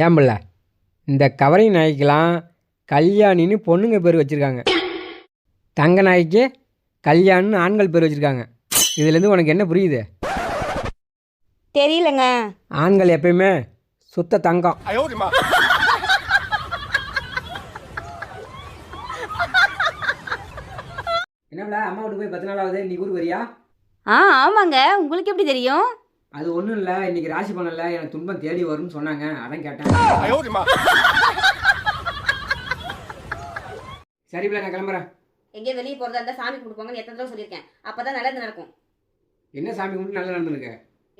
ஏன் பிள்ள இந்த கவரி நாய்க்கெலாம் கல்யாணின்னு பொண்ணுங்க பேர் வச்சுருக்காங்க. தங்க நாய்க்கு கல்யாணின்னு ஆண்கள் பேர் வச்சுருக்காங்க. இதுலேருந்து உனக்கு என்ன புரியுது? தெரியலங்க. ஆண்கள் எப்பயுமே சுத்த தங்கம். என்ன அம்மா வீட்டு போய் பத்து நாள் ஆகுது இன்னைக்கு ஊருக்கு வரியா? ஆ ஆமாங்க. உங்களுக்கு எப்படி தெரியும்? அது ஒன்றும் இல்லை இன்னைக்கு ராசி பண்ணல எனக்கு துன்பம் தேடி வரும்னு சொன்னாங்க. அதான் கேட்டேன். சரி பிள்ளை நான் கிளம்புறேன். எங்கேயும் வெளியே போகிறதா இருந்தால் சாமி கொடுப்பாங்கன்னு எத்தனை தடவை சொல்லியிருக்கேன். அப்போ தான் நல்லது நடக்கும். என்ன சாமி கும்பிட்டு நல்லா நடந்துருக்கு?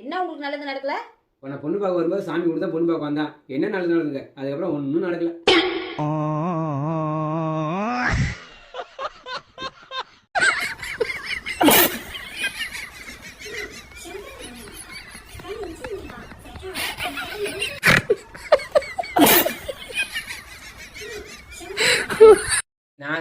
என்ன உங்களுக்கு நல்லது நடக்கல? உன்னை பொண்ணு பார்க்க வரும்போது சாமி கொடுத்தா பொண்ணு பார்க்க வந்தான். என்ன நல்லது நடந்துருக்கு? அதுக்கப்புறம் ஒன்றும் நடக்கல.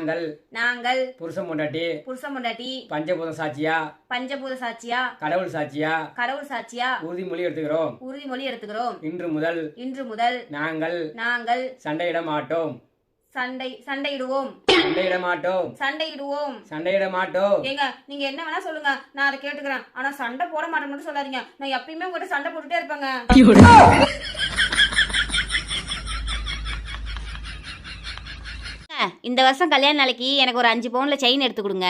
நாங்கள். நாங்கள். புருஷன் பொண்டாட்டி. புருஷன் பொண்டாட்டி. பஞ்சபூதம் சாட்சியா? பஞ்சபூத சாட்சியா? கடவுள் சாட்சியா? கடவுள் சாட்சியா? உறுதிமொழி எடுத்துக்கிறோம். உறுதிமொழி எடுத்துக்கிறோம். இன்று முதல் இன்று முதல் நாங்கள் நாங்கள் சண்டையிட மாட்டோம் சண்டை சண்டையிடுவோம். சண்டையிட மாட்டோம் சண்டையிடுவோம். சண்டையிட மாட்டோம் ஏங்க நீங்க என்ன வேணா சொல்லுங்க. நான் அதை கேட்டுக்கிறேன். ஆனா சண்டை போட மாட்டேன் மட்டும் சொல்லாதீங்க. நான் எப்பயுமே உங்ககிட்ட சண்டை போட்டுட்டே இருப்பேங்க. இந்த வருஷம் கல்யாண நாளைக்கு எனக்கு ஒரு அஞ்சு பவுன்ல செயின் எடுத்து கொடுங்க.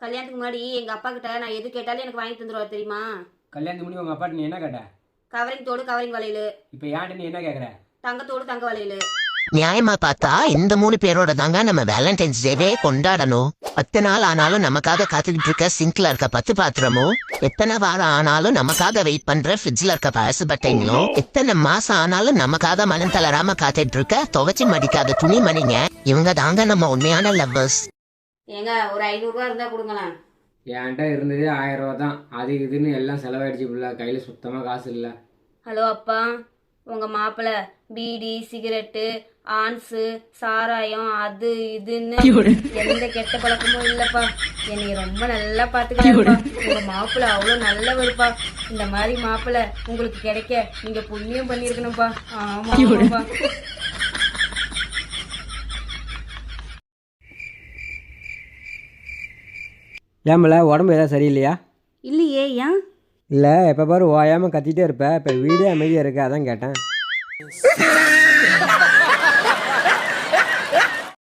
கல்யாணத்துக்கு முன்னாடி எங்க அப்பா கிட்ட நான் எது கேட்டாலும் எனக்கு வாங்கி தந்துருவாரு தெரியுமா? கல்யாணத்துக்கு முன்னாடி உங்க அப்பாட்ட நீ என்ன கேட்ட? கவரிங் தோடு கவரிங் வளையல். இப்போ ஏன்ட்ட நீ என்ன கேட்குற தங்கத்தோடு தங்க வளையல். நியாயமா பார்த்தா இந்த மூணு பேரோட தாங்க நம்ம வேலண்டைன்ஸ் டேவே கொண்டாடணும். பத்து நாள் ஆனாலும் நமக்காக காத்துக்கிட்டு இருக்க சிங்க்ல இருக்க பத்து பாத்திரமும் எத்தனை வாரம் ஆனாலும் நமக்காக வெயிட் பண்ற ஃப்ரிட்ஜ்ல இருக்க பழசு பட்டைங்களும் எத்தனை மாசம் ஆனாலும் நமக்காக மனம் தளராம காத்துட்டு இருக்க துவைச்சு மடிக்காத துணி மணிங்க இவங்க தாங்க நம்ம உண்மையான லவ்வர்ஸ் ஏங்க ஒரு ஐநூறுரூவா இருந்தா கொடுங்களேன். என்கிட்ட இருந்ததே ஆயிரம் ரூபா தான் அது இதுன்னு எல்லாம் செலவாயிடுச்சு பிள்ளை. கையில் சுத்தமாக காசு இல்லை. ஹலோ அப்பா. உங்க மாப்பிள்ளை பீடி சிகரெட்டு ஆன்ஸு சாராயம் அது இதுன்னு எந்த கெட்ட பழக்கமும் இல்லப்பா. என்னை ரொம்ப நல்லா பாத்துக்கிறாருப்பா உங்க மாப்பிள்ளை அவ்வளோ நல்லவருப்பா. இந்த மாதிரி மாப்பிள்ளை உங்களுக்கு கிடைக்க நீங்க புண்ணியம் பண்ணியிருக்கணும்ப்பா. ஆமா ஆமாப்பா. ஏன் பிள்ளை உடம்பு ஏதாவது சரியில்லையா? இல்லையே ஏன்? இல்லை எப்போ பாரு ஓயாமல் கத்திட்டே இருப்ப. இப்போ வீடே அமைதியாக இருக்கு அதான் கேட்டேன்.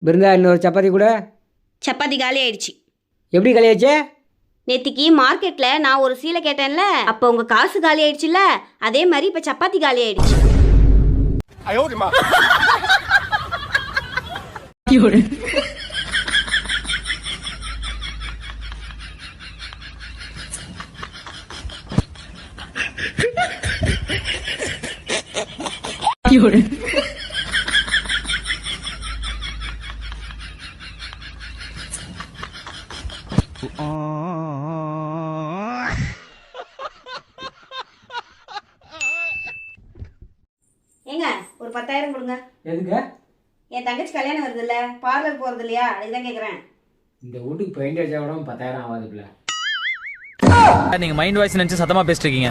பிருந்தா இன்னொரு சப்பாத்தி கூட? சப்பாத்தி காலி ஆயிடுச்சு. எப்படி கழியாச்சே நேத்திக்கு மார்க்கெட்ல நான் ஒரு சீலை கேட்டேன்ல அப்போ உங்க காசு காலி ஆயிடுச்சுல்ல அதே மாதிரி இப்ப சப்பாத்தி காலி ஆயிடுச்சு. ஏங்க ஒரு பத்தாயிரம் கொடுங்க. எதுங்க என் தங்கச்சி கல்யாணம் வருது இல்ல பார்லர் போறது இல்லையா அதுதான் கேக்குறேன். இந்த வீட்டுக்கு பெயிண்ட் அடிச்சா கூட பத்தாயிரம் ஆகாது பிள்ளை நீங்க மைண்ட் வாய்ஸ் நினைச்சு சத்தமா பேசிட்டு இருக்கீங்க.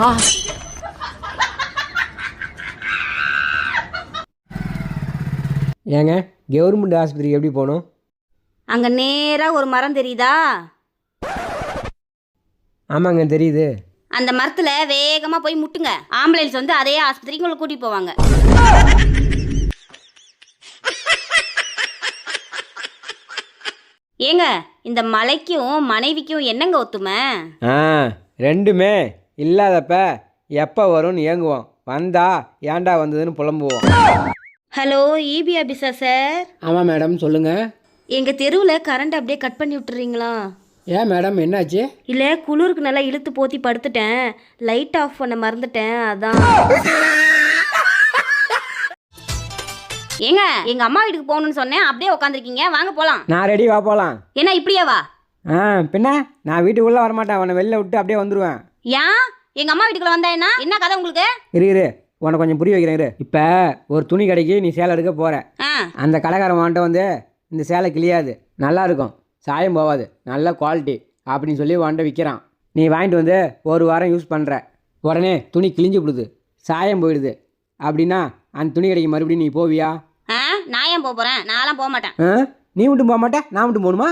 ஏங்க கவர்மெண்ட் ஆஸ்பத்திரிக்கு எப்படி போகணும்? அங்க நேரா ஒரு மரம் தெரியுதா? ஆமாங்க தெரியுது. அந்த மரத்துல வேகமா போய் முட்டுங்க. ஆம்புலன்ஸ் வந்து அதே ஆஸ்பத்திரிக்கு உங்களை கூட்டிட்டு போவாங்க. ஏங்க இந்த மலைக்கும் மனைவிக்கும் என்னங்க ஒத்துமை? ஆ ரெண்டுமே இல்லாதப்ப எப்போ வரும்னு ஏங்குவோம். வந்தா ஏன்டா வந்ததுன்னு புலம்புவோம். ஹலோ இபி ஆபீஸா சார் ஆமாம் மேடம் சொல்லுங்கள் எங்க தெருவில் கரண்ட் அப்படியே கட் பண்ணி விட்டுறீங்களா? ஏன் மேடம் என்னாச்சு? இல்லை குளிருக்கு நல்லா இழுத்து போத்தி படுத்துட்டேன். லைட் ஆஃப் பண்ண மறந்துட்டேன் அதான். ஏங்க எங்க அம்மா வீட்டுக்கு போகணும்னு சொன்னேன். அப்படியே உட்காந்துருக்கீங்க வாங்க போலாம். நான் ரெடி வா போகலாம் என்ன இப்படியே வா. ஆ பின்ன? நான் வீட்டுக்குள்ளே வரமாட்டேன். அவனை வெளில விட்டு அப்படியே வந்துடுவேன் ஏன் எங்க அம்மா வீட்டுக்குள்ள வந்தா என்ன? என்ன கதை உங்களுக்கு? இரு இரு. உனக்கு கொஞ்சம் புரிய வைக்கிறேன் இப்போ ஒரு துணி கடைக்கு நீ சேலை எடுக்க போகிற அந்த கடைக்காரன் வாண்ட வந்து இந்த சேலை கிளியாது நல்லா இருக்கும் சாயம் போகாது நல்ல குவாலிட்டி அப்படின்னு சொல்லி வாண்ட விற்கிறான் நீ வாங்கிட்டு வந்து ஒரு வாரம் யூஸ் பண்ணுற உடனே துணி கிழிஞ்சு விடுது சாயம் போயிடுது. அப்படின்னா அந்த துணி கடைக்கு மறுபடியும் நீ போவியா? ஆ நான் ஏன் போக போகிறேன் நான்லாம் போக மாட்டேன். ஆ? நீ மட்டும் போக மாட்டே நான் மட்டும் போகணுமா?